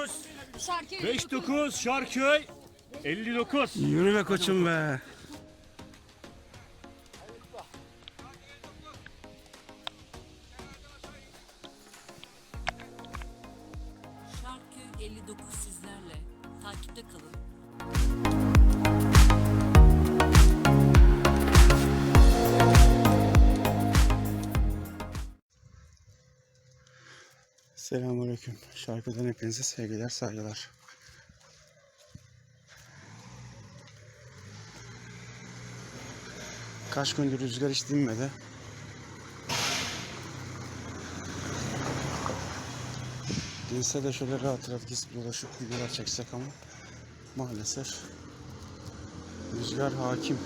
59. Şarkı 59 Şarköy 59. Yürü be koçum be. Şarkı 59 sizlerle. Takipte kalın. Selamünaleyküm. Şarkıdan hepinize sevgiler, saygılar. Kaç gündür rüzgar hiç dinmedi. Dinse de şöyle rahat rahat gezip dolaşıp videolar çeksek ama maalesef rüzgar hakim.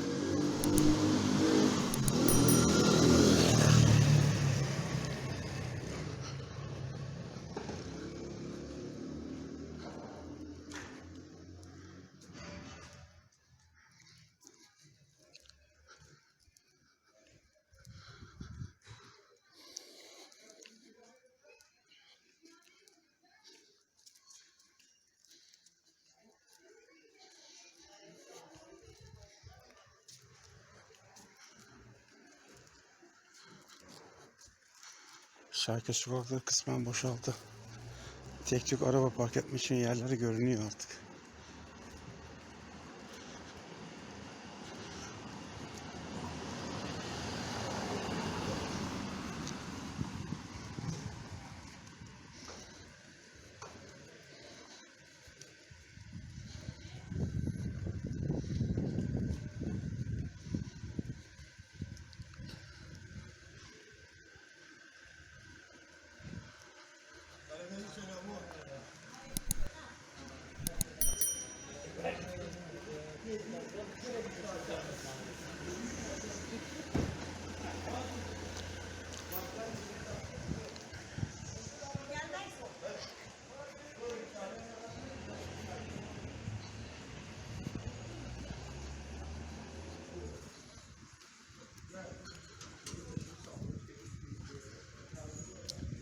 Şarkı sokakları kısmen boşaldı. Tek tük araba park etmek için yerleri görünüyor artık.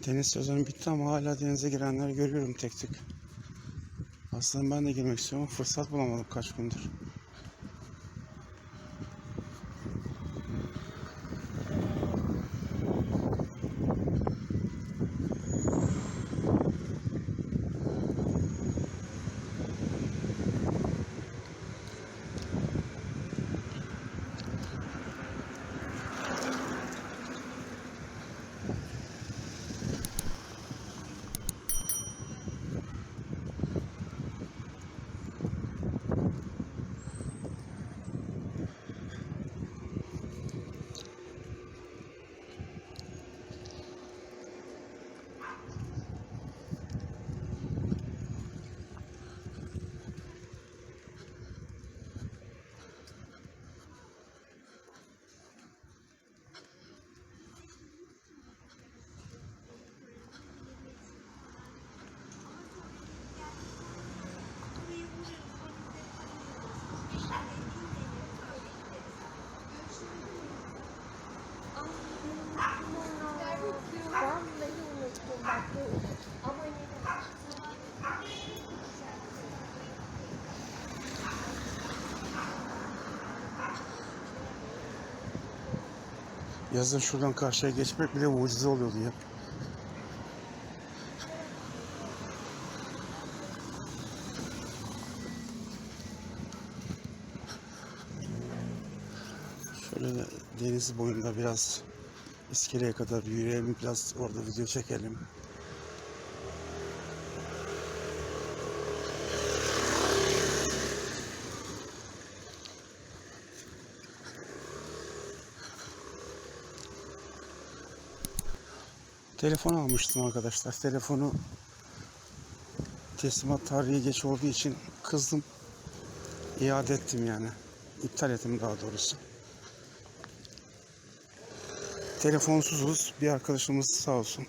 Deniz sezonu bitti ama hala denize girenleri görüyorum tek tek. Aslında ben de girmek istiyorum fırsat bulamadım kaç gündür. Yazın şuradan karşıya geçmek bile mucize oluyordu ya. Şöyle deniz boyunda biraz iskeleye kadar yürüyelim biraz orada video çekelim. Telefon almıştım arkadaşlar. Telefonu teslimat tarihi geç olduğu için kızdım. İade ettim yani. İptal ettim daha doğrusu. Telefonsuzuz. Bir arkadaşımız sağ olsun.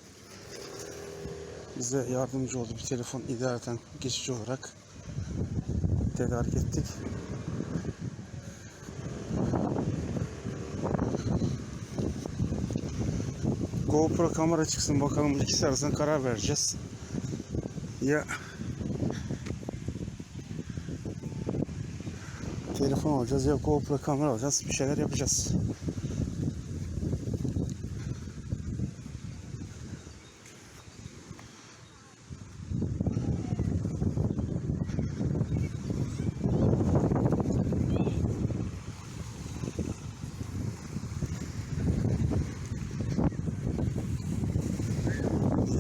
Bize yardımcı oldu. Bir telefon idareten geçici olarak tedarik ettik. GoPro kamera çıksın bakalım ikisi arasında karar vereceğiz. Ya telefon alacağız ya GoPro kamera alacağız bir şeyler yapacağız.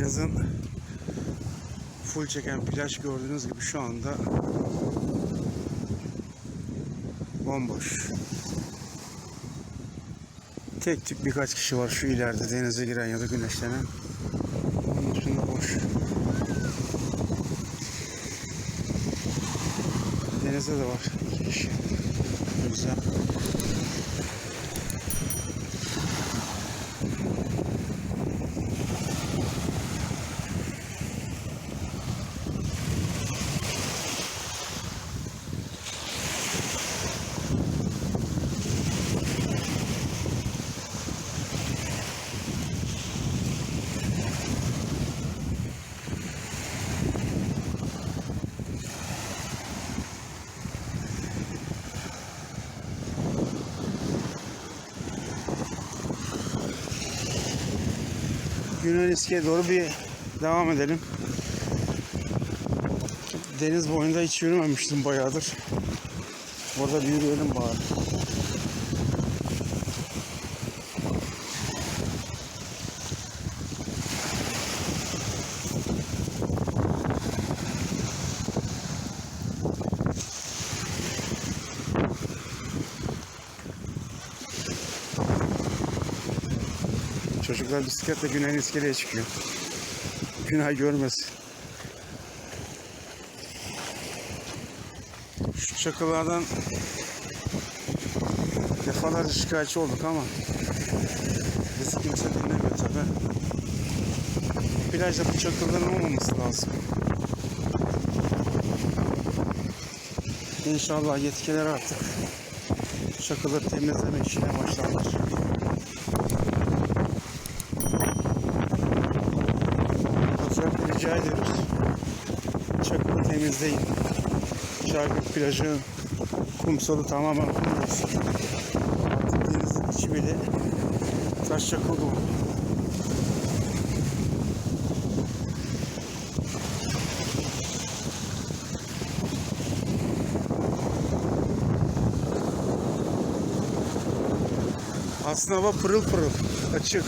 Yazın full çeken plaj gördüğünüz gibi şu anda bomboş. Tek tük birkaç kişi var şu ileride denize giren ya da güneşlenen. Onun dışında boş. Denizde de var iki kişi. Güzel. Yunaniske'ye doğru bir devam edelim. Deniz boyunda hiç yürümemiştim bayağıdır. Orada bir yürüyelim bari. Çocuklar bisikletle Güney iskeleye çıkıyor. Günay görmesin. Şu çakılardan defalarca şikayetçi olduk ama bizi kimse dinlemiyor tabi. Plajda bu çakılların olmaması lazım. İnşallah yetkililer artık çakıları temizleme işine başlarlar. Temizleyin. Şarkı plajı, kumsalı tamamen kum olsun. Artık denizin içi bile taş çakıl dolu. Aslında hava pırıl pırıl, açık,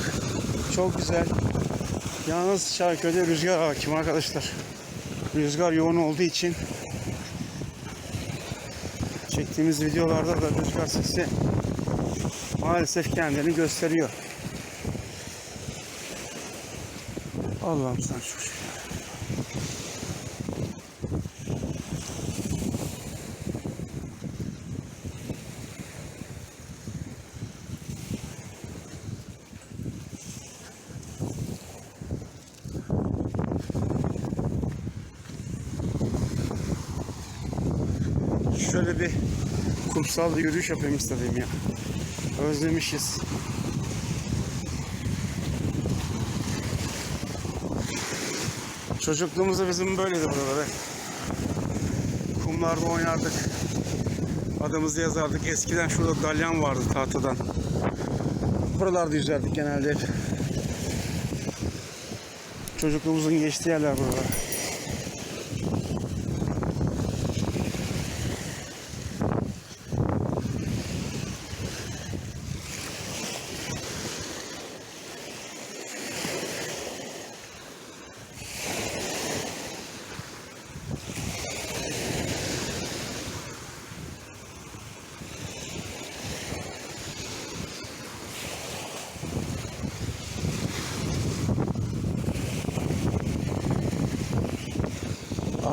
çok güzel. Yalnız Şarköy'de rüzgar hakim arkadaşlar. Rüzgar yoğun olduğu için çektiğimiz videolarda da rüzgar sesi maalesef kendini gösteriyor. Allah'ım sen şükür. Şöyle bir kumsalda yürüyüş yapayım istedim ya. Özlemişiz. Çocukluğumuzda bizim böyleydi buralar. Kumlarda oynardık. Adımızı yazardık. Eskiden şurada dalyan vardı tahtadan. Buralarda yüzerdik genelde hep. Çocukluğumuzun geçtiği yerler buralar.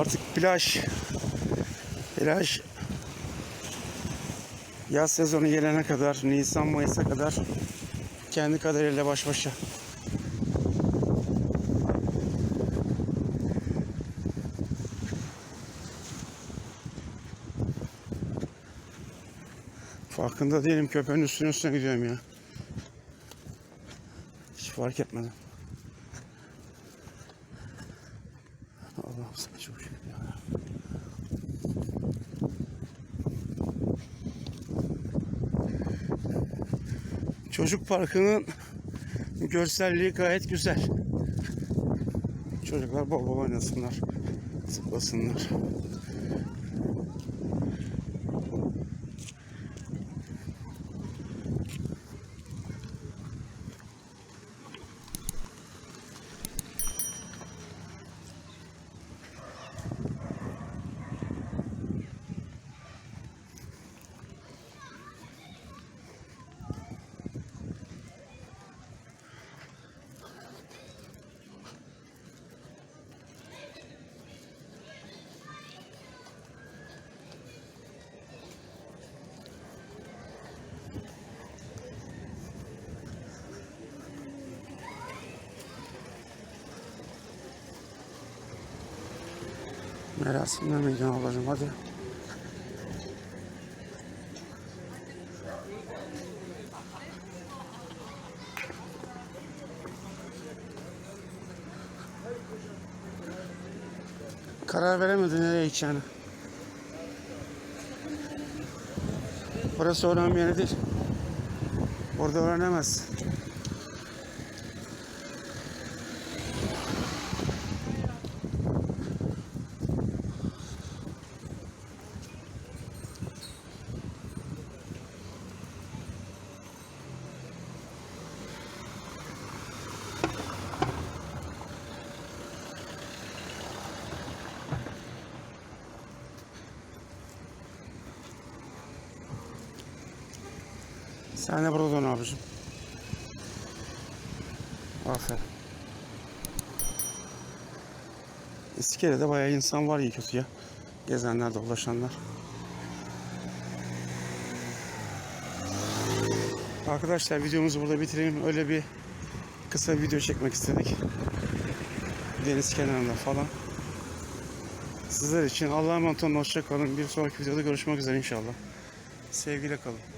Artık plaj plaj yaz sezonu gelene kadar Nisan Mayıs'a kadar kendi kaderiyle baş başa. Farkında değilim köpeğin üstüne üstüne gidiyorum ya. Hiç fark etmedim. Allah'ım sana çok şükür ya. Çocuk parkının görselliği gayet güzel. Çocuklar bol bol oynasınlar, zıplasınlar. Merasimler meydan ablacığım hadi. Karar veremedi nereye gideceğini. Burası önemli yeri. Orada öğrenemez. Sen de burada dön abicim. Aferin. İskele'de bayağı insan var iyi kötü ya. Gezenler, dolaşanlar. Arkadaşlar videomuzu burada bitirelim. Öyle bir kısa video çekmek istedik. Deniz kenarında falan. Sizler için Allah'a emanet olun. Hoşça kalın. Bir sonraki videoda görüşmek üzere inşallah. Sevgiyle kalın.